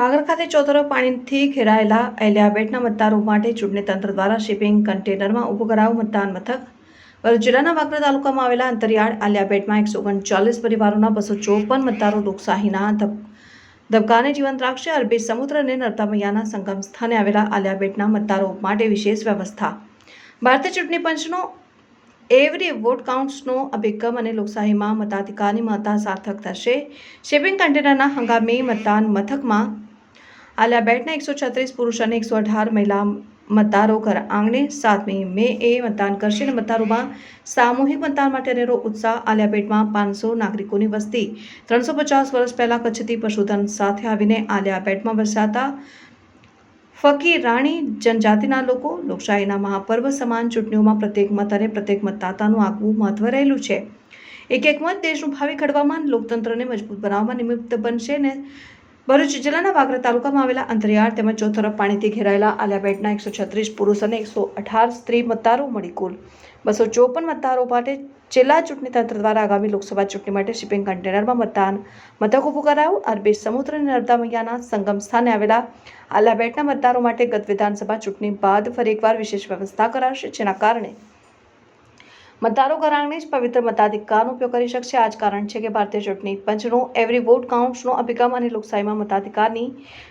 વાગડ ખાતે ચોતરફ પાણીથી ઘેરાયેલા એલિયાબેટના મતદારો માટે ચૂંટણી તંત્ર દ્વારા શિપિંગ કન્ટેનરમાં ઊભું કરાવ મતદાન મથક. ભરૂચ જિલ્લાના વાગર તાલુકામાં આવેલા અંતરિયાળ આલિયાબેટમાં એકસો ઓગણચાલીસ પરિવારોના બસો ચોપન મતદારો લોકશાહીના ધબ, ધબકાને જીવંત રાખશે. અરબી સમુદ્ર અને નર્મદા મૈયાના સંગમ સ્થાને આવેલા આલિયાબેટના મતદારો માટે વિશેષ વ્યવસ્થા. ભારતીય ચૂંટણી પંચનો એવરી વોટ કાઉન્ટ્સનો અભિગમ અને લોકશાહીમાં મતાધિકારની મહત્તા સાર્થક થશે. શિપિંગ કન્ટેનરના હંગામી મતદાન મથકમાં આલિયા બેટના એકસો છત્રીસ પુરુષ અને એકસો અઢાર મહિલા મતદારો ઘર આંગણે સાતમી મે એ મતદાન કરશે અને મતદારોમાં સામૂહિક મતદાન માટે અનેરો ઉત્સાહ આલિયાબેટમાં પાંચસો નાગરિકોની વસ્તી. ત્રણસો પચાસ વર્ષ પહેલાં કચ્છથી પશુધન સાથે આવીને આલિયાબેટમાં વસાતા ફકીર રાણી જનજાતિના લોકો લોકશાહીના મહાપર્વ સમાન ચૂંટણીઓમાં પ્રત્યેક મત અને પ્રત્યેક મતદાતાનું આગવું મહત્વ રહેલું છે. એક એક મત દેશનું ભાવિ ઘડવામાં લોકતંત્રને મજબૂત બનાવવા નિમિત્ત બનશે ને ભરૂચ જિલ્લાના વાગરા તાલુકામાં આવેલા અંતરિયાળ તેમજ ચોતરફ પાણીથી ઘેરાયેલા આલિયાબેટના એકસો છત્રીસ પુરુષ અને એકસો અઢાર સ્ત્રી મતદારો મળી કુલ. બસો ચોપન મતદારો માટે જિલ્લા ચૂંટણી તંત્ર દ્વારા આગામી લોકસભા ચૂંટણી માટે શિપિંગ કન્ટેનરમાં મતદાન. મથક ઊભું કરાયું. અરબી સમુદ્ર અને નર્મદા મૈયાના સંગમ સ્થાને આવેલા આલિયાબેટના મતદારો માટે ગત વિધાનસભા ચૂંટણી બાદ ફરી એકવાર વિશેષ વ્યવસ્થા કરાશે, જેના કારણે મતદારો ઘરાંગને જ પવિત્ર મતાધિકારનો ઉપયોગ કરી શકશે. આ જ કારણ છે કે ભારતીય ચૂંટણી પંચનો એવરી વોટ કાઉન્ટ્સનો અભિગમ અને લોકશાહીમાં મતાધિકારની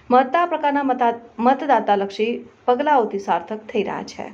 મહત્તા પ્રકારના મતા, મતદાતાલક્ષી પગલાઓથી સાર્થક થઈ રહ્યા છે.